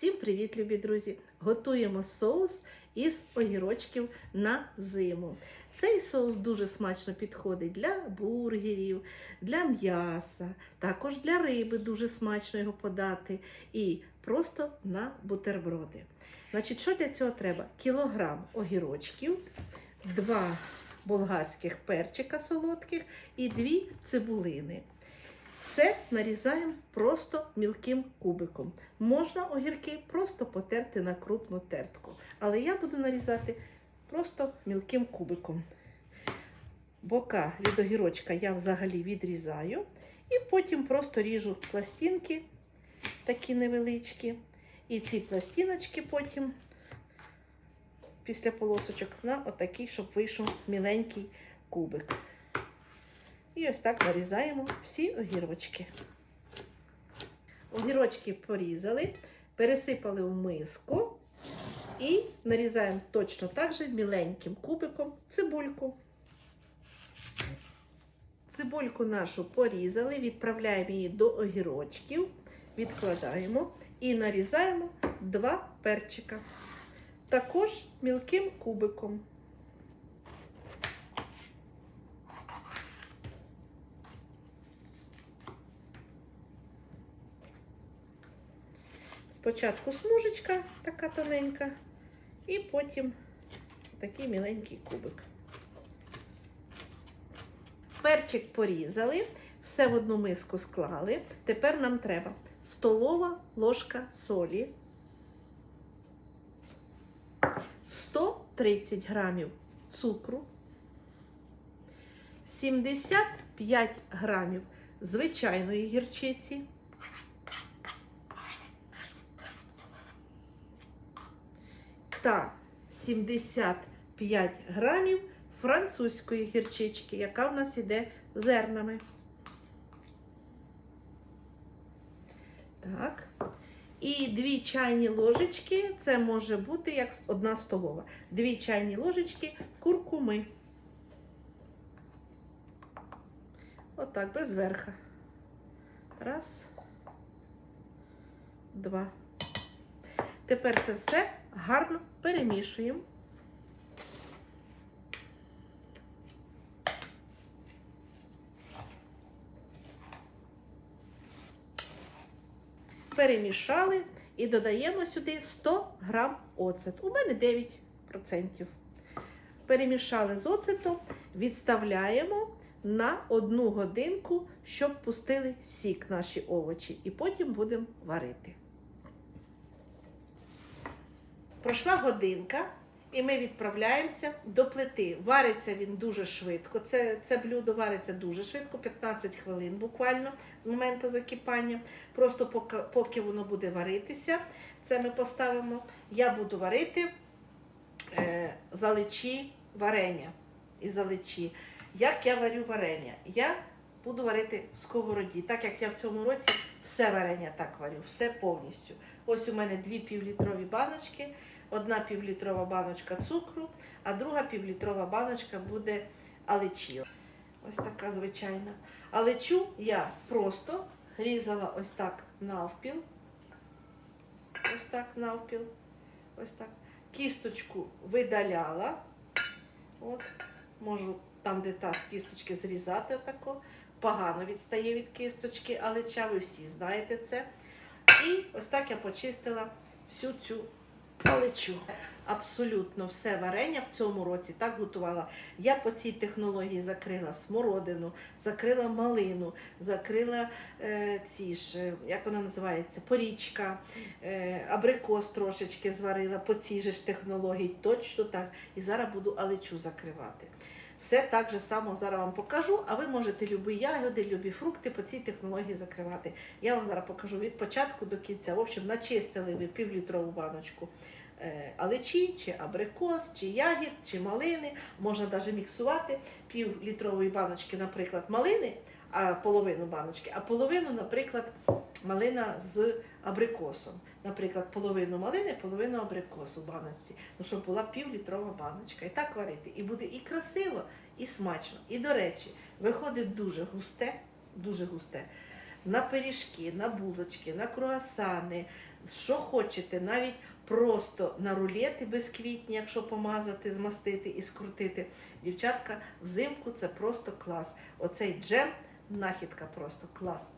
Всім привіт, любі друзі! Готуємо соус із огірочків на зиму. Цей соус дуже смачно підходить для бургерів, для м'яса, також для риби дуже смачно його подати і просто на бутерброди. Значить, що для цього треба? Кілограм огірочків, два болгарських перчика солодких і дві цибулини. Все нарізаємо просто мілким кубиком. Можна огірки просто потерти на крупну тертку. Але я буду нарізати просто мілким кубиком. Бока від огірочка я взагалі відрізаю. І потім просто ріжу пластинки, такі невеличкі. І ці пластиночки потім, після полосочок, на отакий, щоб вийшов міленький кубик. І ось так нарізаємо всі огірочки. Огірочки порізали, пересипали в миску і нарізаємо точно так же міленьким кубиком цибульку. Цибульку нашу порізали, відправляємо її до огірочків, відкладаємо і нарізаємо два перчика. Також мілким кубиком. Спочатку смужечка така тоненька, і потім такий міленький кубик. Перчик порізали, все в одну миску склали. Тепер нам треба столова ложка солі, 130 грамів цукру, 75 грамів звичайної гірчиці. Та 75 грамів французької гірчички, яка в нас іде зернами. Так. І дві чайні ложечки, це може бути як одна столова. Дві чайні ложечки куркуми. Отак, без верха. Раз. Два. Тепер це все гарно перемішуємо. Перемішали і додаємо сюди 100 грам оцет. У мене 9%. Перемішали з оцетом, відставляємо на одну годинку, щоб пустили сік наші овочі, і потім будемо варити. Пройшла годинка, і ми відправляємося до плити. Вариться він дуже швидко. Це, це блюдо вариться дуже швидко, 15 хвилин буквально з моменту закипання. Просто поки, поки воно буде варитися, це ми поставимо. Я буду варити е, заличі варення і заличі. Як я варю варення? Я буду варити в сковороді, так як я в цьому році все варення так варю, все повністю. Ось у мене дві півлітрові баночки, одна півлітрова баночка цукру, а друга півлітрова баночка буде алечі. Ось така звичайна. Алечу я просто різала ось так навпіл. Ось так навпіл. Ось так. Кісточку видаляла. От, можу там, де та з кісточки зрізати отако. Погано відстає від кісточки, алеча, ви всі знаєте це. І ось так я почистила всю цю алечу. Абсолютно все варення в цьому році так готувала. Я по цій технології закрила смородину, закрила малину, закрила е, ці ж, е, як вона називається, порічка, е, абрикос трошечки зварила по цій же ж технології, точно так. І зараз буду алечу закривати. Все так же само зараз вам покажу, а ви можете любі ягоди, любі фрукти по цій технології закривати. Я вам зараз покажу від початку до кінця. В общем, начистили ви півлітрову баночку е, алечі, чи абрикос, чи ягід, чи малини. Можна навіть міксувати півлітрової баночки, наприклад, малини, половину баночки, а половину, наприклад, малина з абрикосом. Наприклад, половину малини, половину абрикосу в баночці. Ну, щоб була півлітрова баночка. І так варити. І буде і красиво, і смачно. І, до речі, виходить дуже густе, дуже густе. На пиріжки, на булочки, на круасани, Що хочете, навіть просто на рулети безквітні, якщо помазати, змастити і скрутити. Дівчатка, взимку це просто клас. Оцей джем, нахідка просто клас.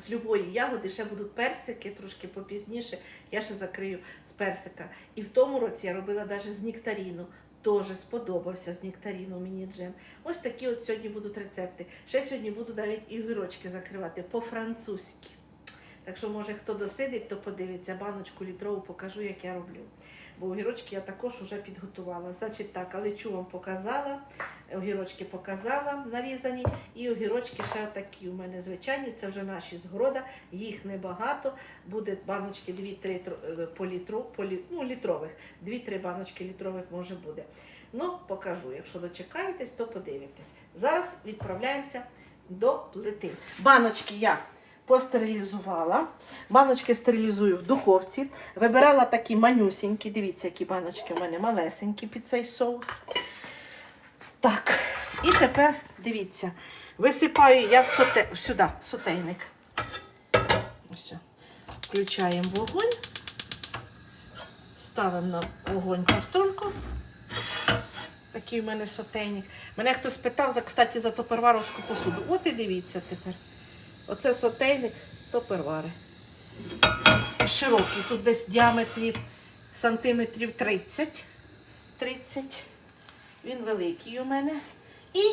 З любої ягоди ще будуть персики, трошки попізніше. Я ще закрию з персика. І в тому році я робила навіть з нектаріну. Дуже сподобався з нектаріну мені джем. Ось такі от сьогодні будуть рецепти. Ще сьогодні буду навіть і закривати по-французьки. Так що, може, хто досидить, то подивиться. Баночку літрову покажу, як я роблю. Бо огірочки я також вже підготувала. Значить так, алечу вам показала, огірочки показала нарізані. І огірочки ще такі у мене звичайні. Це вже наші з города. Їх небагато. Буде баночки 2-3 тро- е, по літру, по лі- ну, літрових. 2-3 баночки літрових може буде. Ну, покажу. Якщо дочекаєтесь, то подивитесь. Зараз відправляємося до плити. Баночки я постерилізувала. Баночки стерилізую в духовці. Вибирала такі манюсінькі. Дивіться, які баночки у мене малесенькі під цей соус. Так, і тепер дивіться, висипаю я в соте... сюди, в сотейник. Ось. Включаємо вогонь, ставимо на вогонь каструльку. Такий у мене сотейник. Мене хтось питав, за, кстати, за топерваровську посуду. От і дивіться тепер. Оце сотейник топервари. Широкий, тут десь в діаметрі сантиметрів 30. 30. Він великий у мене. І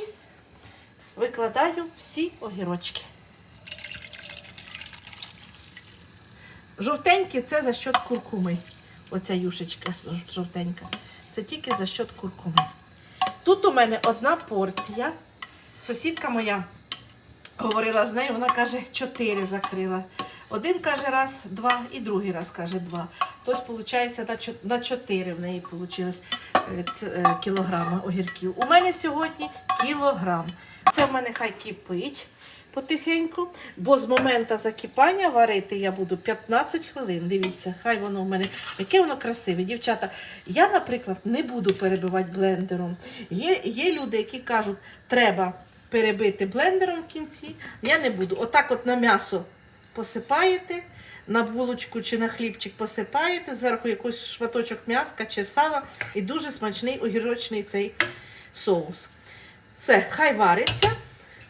викладаю всі огірочки. Жовтенькі це за счет куркуми. Оця юшечка жовтенька. Це тільки за счет куркуми. Тут у мене одна порція. Сусідка моя говорила з нею, вона каже, чотири закрила. Один каже раз, два, і другий раз каже два. Тобто, виходить, на чотири в неї вийшло кілограма огірків. У мене сьогодні кілограм. Це в мене хай кипить потихеньку, бо з моменту закипання варити я буду 15 хвилин. Дивіться, хай воно в мене, яке воно красиве. Дівчата, я, наприклад, не буду перебивати блендером. Є, є люди, які кажуть, треба перебити блендером в кінці. Я не буду. Отак от на м'ясо посипаєте, на булочку чи на хлібчик посипаєте, зверху якийсь шматочок м'яска чи сала і дуже смачний огірочний цей соус. Все, хай вариться.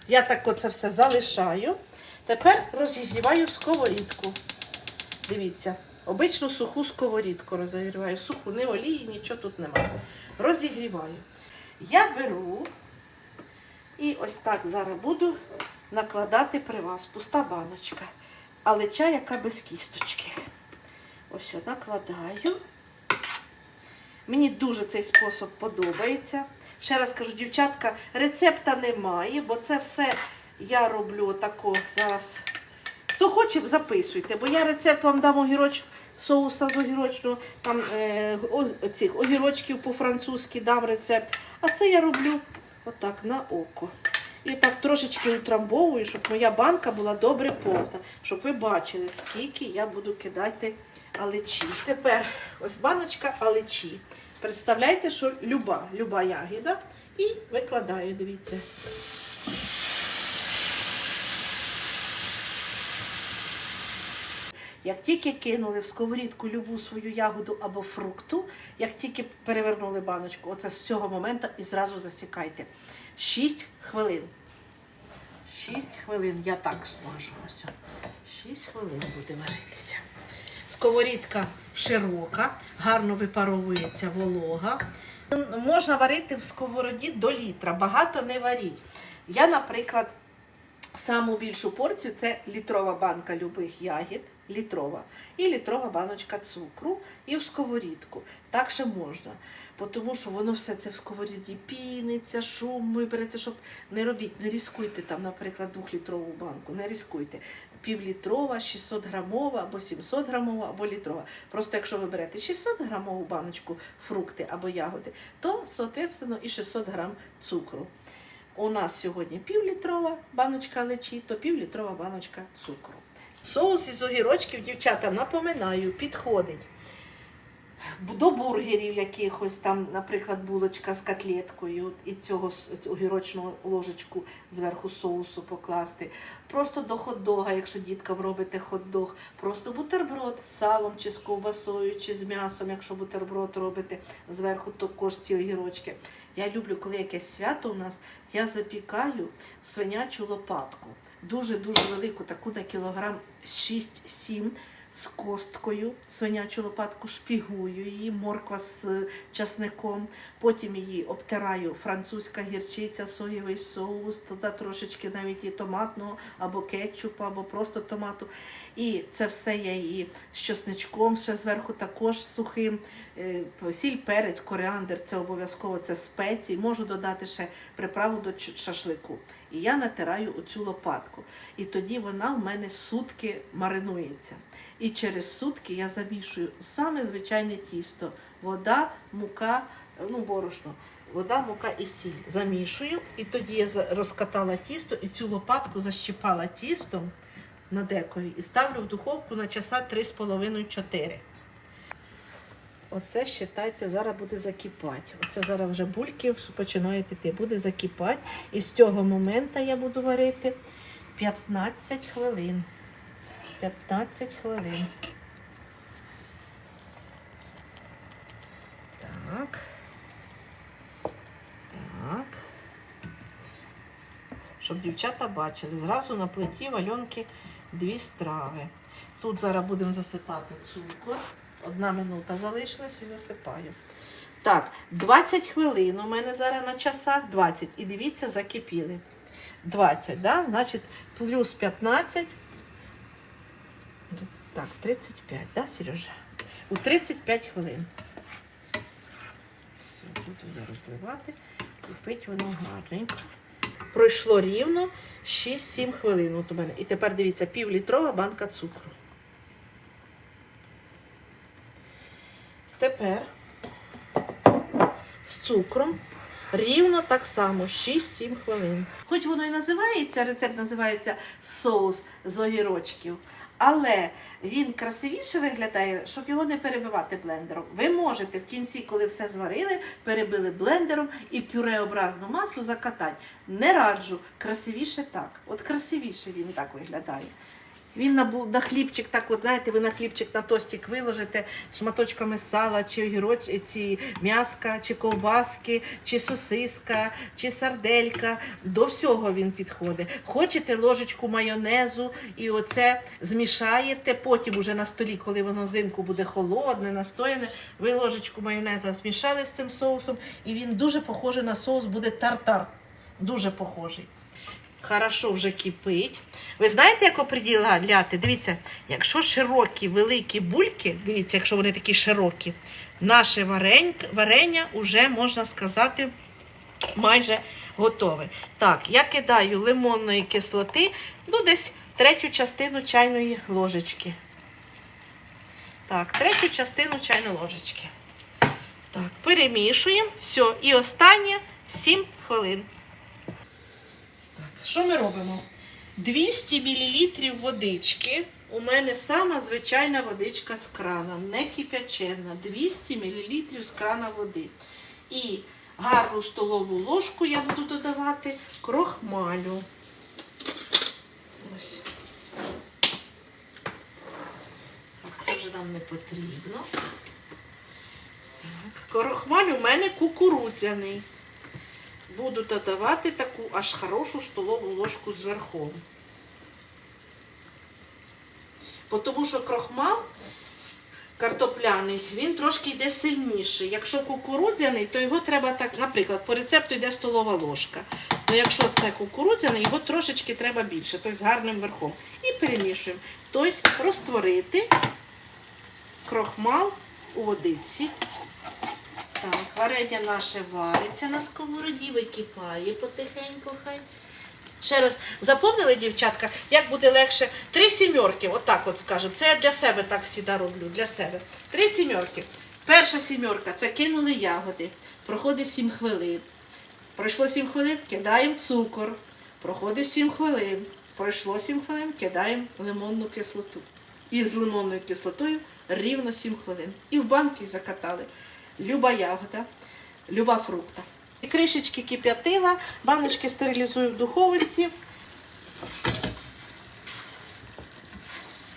Я так оце все залишаю. Тепер розігріваю сковорідку. Дивіться, обичну суху сковорідку розігріваю. Суху, не олії, нічого тут немає. Розігріваю. Я беру і ось так зараз буду накладати при вас. Пуста баночка. Але чай, яка без кісточки. Ось я накладаю. Мені дуже цей спосіб подобається. Ще раз кажу, дівчатка, рецепта немає, бо це все я роблю тако зараз. Хто хоче, записуйте, бо я рецепт вам дам огіроч, соуса з огірочного, там е, о- цих огірочків по-французьки дам рецепт. А це я роблю отак на око. І так трошечки утрамбовую, щоб моя банка була добре повна, щоб ви бачили, скільки я буду кидати алечі. Тепер ось баночка алечі. Представляєте, що люба, люба ягіда. І викладаю, дивіться. Як тільки кинули в сковорідку любу свою ягоду або фрукту, як тільки перевернули баночку, оце з цього моменту і зразу засікайте. 6 хвилин. 6 хвилин я так смажу. Ось. 6 хвилин буде варитися. Сковорідка широка, гарно випаровується волога. Можна варити в сковороді до літра, багато не варіть. Я, наприклад, саму більшу порцію це літрова банка любих ягід, літрова, і літрова баночка цукру, і в сковорідку. Так ще можна. Тому що воно все це в сковороді піниться, шум вибереться, щоб не робіть, не різкуйте там, наприклад, двохлітрову банку, не різкуйте. Півлітрова, 600 грамова, або 700 грамова, або літрова. Просто якщо ви берете 600 грамову баночку фрукти або ягоди, то, соответственно, і 600 грам цукру. У нас сьогодні півлітрова баночка лечі, то півлітрова баночка цукру. Соус із огірочків, дівчата, напоминаю, підходить до бургерів якихось там, наприклад, булочка з котлеткою і цього огірочну ложечку зверху соусу покласти. Просто до хот-дога, якщо діткам робите хот-дог, просто бутерброд з салом чи з ковбасою, чи з м'ясом, якщо бутерброд робите, зверху також ці огірочки. Я люблю, коли якесь свято у нас, я запікаю свинячу лопатку. Дуже-дуже велику, таку на кілограм 6-7 з косткою. Свинячу лопатку шпігую її, морква з часником. Потім її обтираю французька гірчиця, соєвий соус, туди трошечки навіть і томатного, або кетчупу, або просто томату. І це все я її з чесничком ще зверху також сухим. Е, Сіль, перець, коріандр це обов'язково це спеції. Можу додати ще приправу до шашлику. І я натираю оцю лопатку. І тоді вона в мене сутки маринується. І через сутки я замішую саме звичайне тісто. Вода, мука, ну борошно. Вода, мука і сіль. Замішую. І тоді я розкатала тісто і цю лопатку защипала тістом на декові і ставлю в духовку на часа 3,5-4. Оце, вважайте, зараз буде закипати. Оце зараз вже бульки починають іти, буде закипати. І з цього моменту я буду варити 15 хвилин. 15 хвилин. Так. Так. Щоб дівчата бачили. Зразу на плиті вальонки дві страви. Тут зараз будемо засипати цукор. Одна минута залишилась і засипаю. Так, 20 хвилин у мене зараз на часах 20. І дивіться, закипіли. 20, да? Значить, плюс 15. Так, 35, да, Сережа? У 35 хвилин. Все, буду я розливати. Кипить воно гарненько. Пройшло рівно 6-7 хвилин. От у мене. І тепер дивіться, півлітрова банка цукру. Тепер з цукром рівно так само 6-7 хвилин. Хоч воно і називається, рецепт називається соус з огірочків, але він красивіше виглядає, щоб його не перебивати блендером. Ви можете в кінці, коли все зварили, перебили блендером і пюреобразну масу закатати. Не раджу, красивіше так. От красивіше він так виглядає. Він на, на хлібчик, так от знаєте, ви на хлібчик на тостик виложите шматочками сала, чи огіроч, ці м'яска, чи ковбаски, чи сосиска, чи сарделька. До всього він підходить. Хочете ложечку майонезу і оце змішаєте. Потім уже на столі, коли воно взимку буде холодне, настояне, ви ложечку майонеза змішали з цим соусом, і він дуже похожий на соус буде тартар. Дуже похожий. Хорошо вже кипить. Ви знаєте, як оприділяти? Дивіться, якщо широкі, великі бульки, дивіться, якщо вони такі широкі, наше варення вже, можна сказати, майже готове. Так, я кидаю лимонної кислоти, ну десь третю частину чайної ложечки. Так, третю частину чайної ложечки. Так, перемішуємо. Все. І останнє 7 хвилин. Так, Що ми робимо? 200 мл водички. У мене сама звичайна водичка з крана, не кип'ячена. 200 мл з крана води. І гарну столову ложку я буду додавати крохмалю. Ось. Це вже нам не потрібно. Так. Крохмаль у мене кукурудзяний буду додавати таку аж хорошу столову ложку зверху. Тому що крохмал картопляний, він трошки йде сильніший. Якщо кукурудзяний, то його треба так, наприклад, по рецепту йде столова ложка. Ну якщо це кукурудзяний, його трошечки треба більше, тобто з гарним верхом. І перемішуємо. Тобто розтворити крохмал у водиці. Так, варення наше вариться на сковороді, википає потихеньку хай. Ще раз, запомнили, дівчатка, як буде легше? Три сімерки, отак от скажемо. Це я для себе так завжди роблю, для себе. Три сімерки. Перша сімерка це кинули ягоди. Проходить 7 хвилин. Пройшло 7 хвилин, кидаємо цукор. Проходить 7 хвилин. Пройшло 7 хвилин, кидаємо лимонну кислоту. І з лимонною кислотою рівно 7 хвилин. І в банки закатали. Люба ягода, люба фрукта. І кришечки кип'ятила, баночки стерилізую в духовці.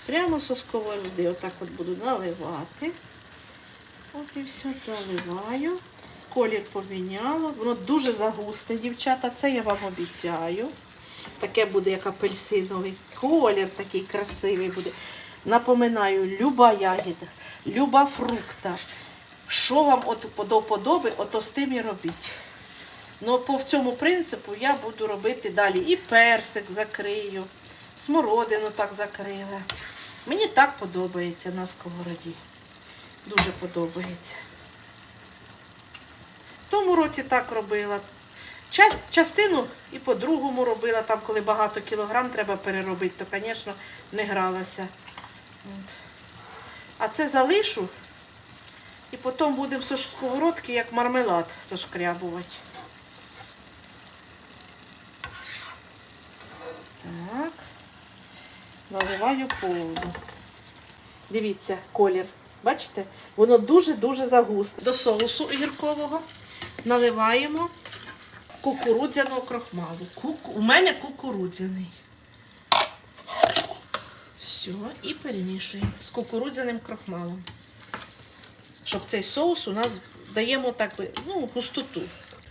Прямо соскової води. Отак от буду наливати. От і все доливаю. Колір поміняло. Воно дуже загусте, дівчата. Це я вам обіцяю. Таке буде, як апельсиновий. Колір такий красивий буде. Напоминаю, люба ягіда, люба фрукта. Що вам от до вподоби, ото з тим і робіть. Ну, по цьому принципу я буду робити далі. І персик закрию, смородину так закрила. Мені так подобається на сковороді. Дуже подобається. В тому році так робила. Частину і по-другому робила, там, коли багато кілограм треба переробити, то, звісно, не гралася. А це залишу і потім будемо со сковородки як мармелад сошкрябувати. Так. Наливаю повну. Дивіться, колір. Бачите? Воно дуже-дуже загусте. До соусу огіркового наливаємо кукурудзяного крохмалу. Куку... У мене кукурудзяний. Все, і перемішуємо з кукурудзяним крохмалом. Щоб цей соус у нас даємо так би, ну, густоту.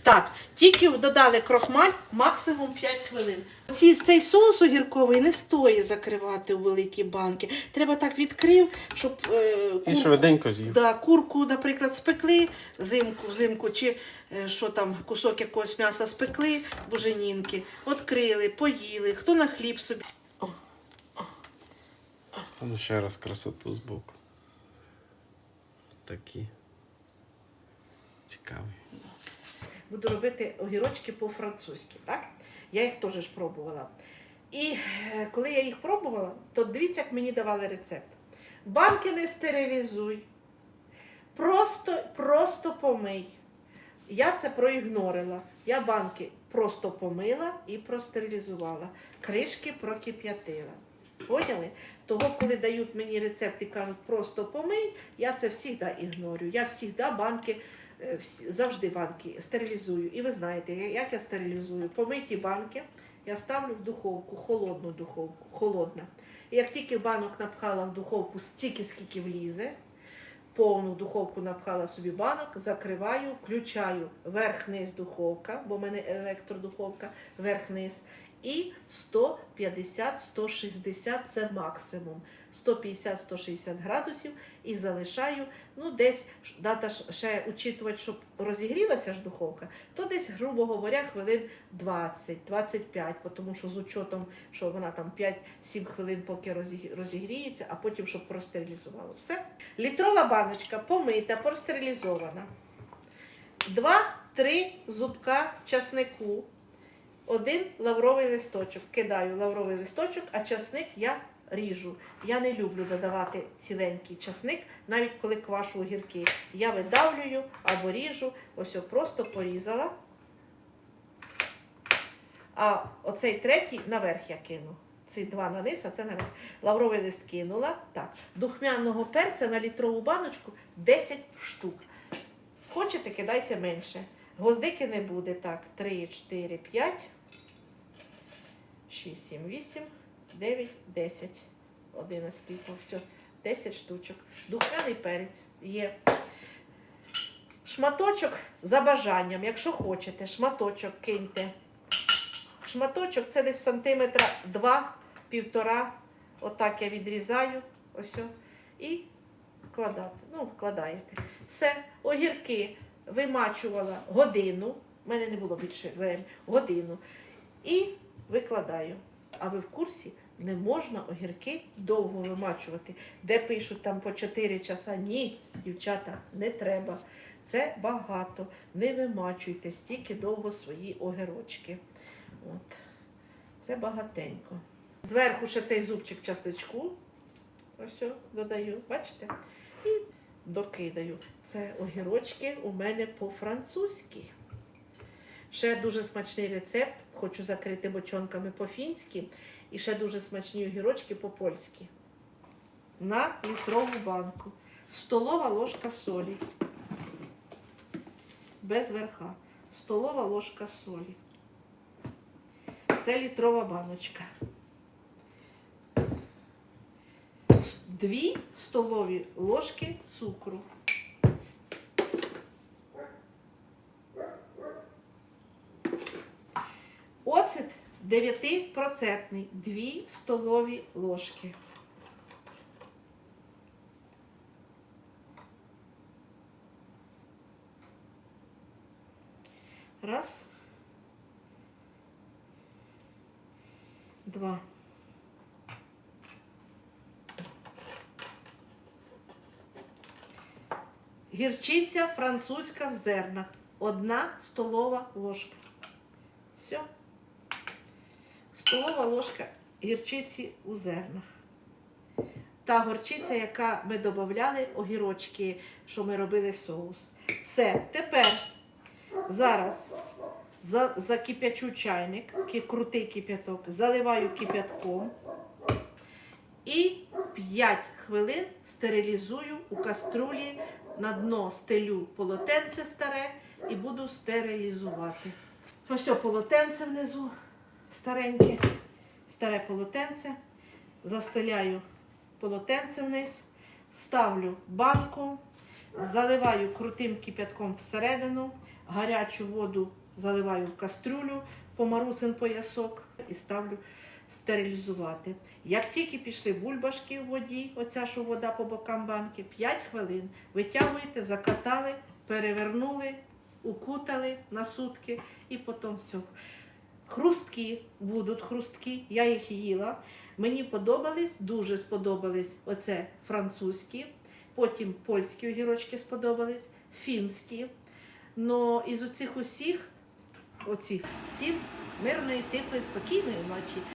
Так, тільки додали крохмаль максимум 5 хвилин. Ці, цей соус огірковий не стоїть закривати у великі банки. Треба так відкрив, щоб е, І швиденько з'їв. Да, курку, наприклад, спекли зимку, взимку, чи е, що там, кусок якогось м'яса спекли, буженінки, відкрили, поїли, хто на хліб собі. А ну ще раз красоту збоку. Такі. Цікаві. Буду робити огірочки по-французьки, так? Я їх теж ж пробувала. І е, коли я їх пробувала, то дивіться, як мені давали рецепт. Банки не стерилізуй. Просто, просто помий. Я це проігнорила. Я банки просто помила і простерилізувала. Кришки прокип'ятила. Поняли? Того, коли дають мені рецепт і кажуть просто помий, я це завжди ігнорю. Я завжди банки, е, завжди банки стерилізую. І ви знаєте, як я стерилізую? Помиті банки я ставлю в духовку, холодну духовку, холодна. І як тільки банок напхала в духовку стільки, скільки влізе, повну духовку напхала собі банок, закриваю, включаю верх-низ духовка, бо в мене електродуховка, верх-низ. І 150-160 це максимум. 150-160 градусів і залишаю, ну десь треба ще учитувати, щоб розігрілася ж духовка, то десь, грубо говоря, хвилин 20-25, тому що з учетом, що вона там 5-7 хвилин поки розігріється, а потім щоб простерилізувало. Все. Літрова баночка помита, простерилізована. 2-3 зубка часнику. Один лавровий листочок. Кидаю лавровий листочок, а часник я ріжу. Я не люблю додавати ціленький часник, навіть коли квашу огірки. Я видавлюю або ріжу, ось о, просто порізала. А оцей третій наверх я кину. Ці два на низ, а це наверх. Лавровий лист кинула. Так. Духмяного перця на літрову баночку 10 штук. Хочете, кидайте менше. Гвоздики не буде. Так, 3, 4, 5, 6, 7, 8, 9, 10, 11, все, 10 штучок. Духмяний перець є. Шматочок за бажанням, якщо хочете, шматочок киньте. Шматочок це десь сантиметра 2-1,5. Отак я відрізаю. Ось. І вкладати. Ну, вкладаєте. Все, огірки вимачувала годину. У мене не було більше годину. І викладаю. А ви в курсі не можна огірки довго вимачувати. Де пишуть там по 4 часа. Ні, дівчата, не треба. Це багато. Не вимачуйте стільки довго свої огірочки. От. Це багатенько. Зверху ще цей зубчик часничку. Ось додаю, бачите? І докидаю. Це огірочки у мене по-французьки. Ще дуже смачний рецепт. Хочу закрити бочонками по-фінськи. І ще дуже смачні огірочки по-польськи. на літрову банку. Столова ложка солі. Без верха. Столова ложка солі. Це літрова баночка. Дві столові ложки цукру. Оцет 9%, 2 столові ложки. Раз. Два. Гірчиця французька в зернах. Одна столова ложка. Все. Столова ложка гірчиці у зернах. Та горчиця, яка ми додавали, огірочки, що ми робили соус. Все, тепер зараз за, закип'ячу чайник, крутий кип'яток, заливаю кип'ятком і 5 хвилин стерилізую у каструлі на дно стелю полотенце старе і буду стерилізувати. Ось полотенце внизу стареньке, старе полотенце. Застеляю полотенце вниз, ставлю банку, заливаю крутим кип'ятком всередину, гарячу воду заливаю в кастрюлю по марусин поясок і ставлю стерилізувати. Як тільки пішли бульбашки в воді, оця що вода по бокам банки, 5 хвилин витягуєте, закатали, перевернули, укутали на сутки і потім все. Хрусткі будуть хрусткі, я їх їла. Мені подобались, дуже сподобались оце французькі, потім польські огірочки сподобались, фінські. Но із оцих усіх, оці всім мирної, тихої, спокійної ночі.